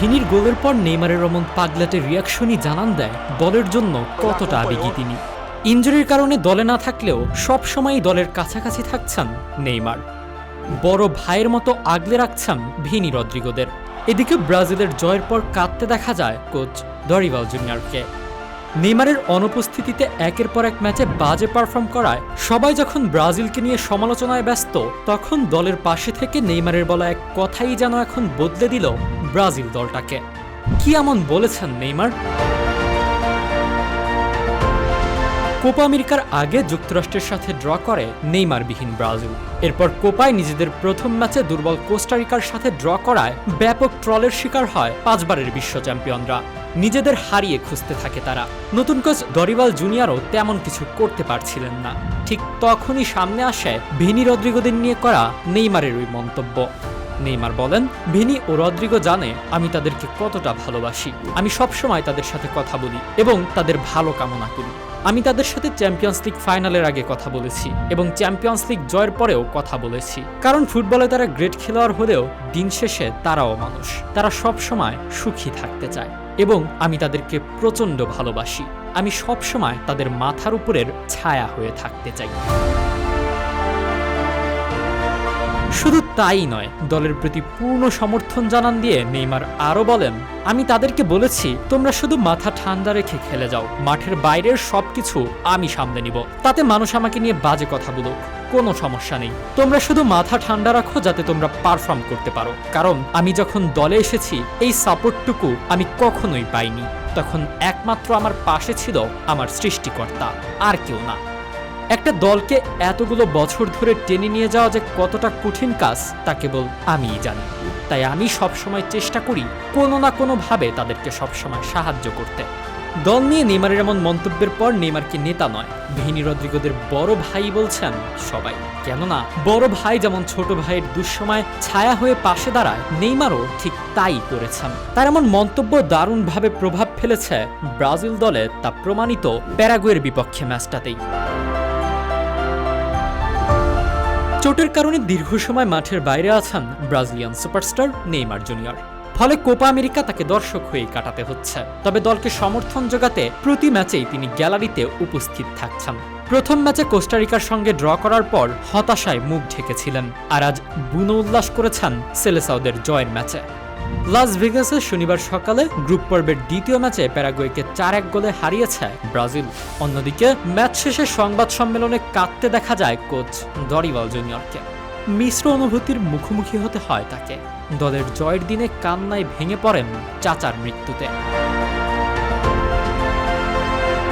ভিনির গোলের পর নেইমারের রমন পাগলাটের রিয়াকশনই জানান দেয় দলের জন্য কতটা আবেগী তিনি। ইঞ্জুরির কারণে দলে না থাকলেও সবসময়ই দলের কাছাকাছি থাকছেন নেইমার। বড় ভাইয়ের মতো আগলে রাখছেন ভিনি রদ্রিগোদের। এদিকে ব্রাজিলের জয়ের পর কাঁদতে দেখা যায় কোচ দরিভাল জুনিয়রকে। নেইমারের অনুপস্থিতিতে একের পর এক ম্যাচে বাজে পারফর্ম করায় সবাই যখন ব্রাজিলকে নিয়ে সমালোচনায় ব্যস্ত, তখন দলের পাশে থেকে নেইমারের বলা এক কথাই যেন এখন বদলে দিল ব্রাজিল দলটাকে। কি এমন বলেছেন নেইমার? কোপা আমেরিকার আগে যুক্তরাষ্ট্রের সাথে ড্র করে নেইমারবিহীন ব্রাজিল। এরপর কোপায় নিজেদের প্রথম ম্যাচে দুর্বল কোস্টারিকার সাথে ড্র করায় ব্যাপক ট্রলের শিকার হয় পাঁচবারের বিশ্ব চ্যাম্পিয়নরা। নিজেদের হারিয়ে খুঁজতে থাকে তারা। নতুন কোচ দরিবাল জুনিয়রও তেমন কিছু করতে পারছিলেন না। ঠিক তখনই সামনে আসে ভিনি রদ্রিগোদের নিয়ে করা নেইমারের ওই মন্তব্য। নেইমার বলেন, ভিনি ও রদ্রিগো জানে আমি তাদেরকে কতটা ভালোবাসি। আমি সবসময় তাদের সাথে কথা বলি এবং তাদের ভালো কামনা করি। আমি তাদের সাথে চ্যাম্পিয়ন্স লিগ ফাইনালের আগে কথা বলেছি এবং চ্যাম্পিয়ন্স লিগ জয়ের পরেও কথা বলেছি। কারণ ফুটবলে তারা গ্রেট খেলোয়াড় হলেও দিন শেষে তারাও মানুষ। তারা সব সময় সুখী থাকতে চায় এবং আমি তাদেরকে প্রচণ্ড ভালোবাসি। আমি সব সময় তাদের মাথার উপরের ছায়া হয়ে থাকতে চাই। শুধু তাই নয়, দলের প্রতি পূর্ণ সমর্থন জানান দিয়ে নেইমার আরও বলেন, আমি তাদেরকে বলেছি, তোমরা শুধু মাথা ঠান্ডা রেখে খেলে যাও, মাঠের বাইরের সবকিছু আমি সামলে নিব, তাতে মানুষ আমাকে নিয়ে বাজে কথা বলুক, কোনো সমস্যা নেই। তোমরা শুধু মাথা ঠান্ডা রাখো যাতে তোমরা পারফর্ম করতে পারো, কারণ আমি যখন দলে এসেছি, এই সাপোর্টটুকু আমি কখনোই পাইনি। তখন একমাত্র আমার পাশে ছিল আমার সৃষ্টিকর্তা, আর কেউ না। একটা দলকে এতগুলো বছর ধরে টেনে নিয়ে যাওয়া যে কতটা কঠিন কাজ, তা কেবল আমিই জানি। তাই আমি সবসময় চেষ্টা করি কোনো না কোনোভাবে তাদেরকে সবসময় সাহায্য করতে। দল নিয়ে নেইমারের এমন মন্তব্যের পর নেইমারকে নেতা নয়, ভিনি রদ্রিগোদের বড় ভাই বলছেন সবাই। কেননা, বড় ভাই যেমন ছোট ভাইয়ের দুঃসময় ছায়া হয়ে পাশে দাঁড়ায়, নেইমারও ঠিক তাই করেছেন। তার এমন মন্তব্য দারুণভাবে প্রভাব ফেলেছে ব্রাজিল দলে, তা প্রমাণিত প্যারাগুয়ের বিপক্ষে ম্যাচটাতেই। চোটের কারণে দীর্ঘ সময় মাঠের বাইরে আছেন ব্রাজিলিয়ান সুপারস্টার নেইমার জুনিয়র। ফলে কোপা আমেরিকা তাকে দর্শক হয়েই কাটাতে হচ্ছে। তবে দলকে সমর্থন জোগাতে প্রতি ম্যাচেই তিনি গ্যালারিতে উপস্থিত থাকছেন। প্রথম ম্যাচে কোস্টারিকার সঙ্গে ড্র করার পর হতাশায় মুখ ঢেকেছিলেন। আর আজ বুনো উল্লাস করেছেন সেলেসাউদের জয়ের ম্যাচে। লাস ভেগাসে শনিবার সকালে গ্রুপ পর্বের দ্বিতীয় ম্যাচে প্যারাগুয়েকে চার এক গোলে হারিয়েছে ব্রাজিল। অন্যদিকে ম্যাচ শেষে সংবাদ সম্মেলনে কাঁদতে দেখা যায় কোচ দরিওয়াল জুনিয়রকে। মিশ্র অনুভূতির মুখোমুখি হতে হয় তাকে। দলের জয়ের দিনে কান্নায় ভেঙে পড়েন চাচার মৃত্যুতে।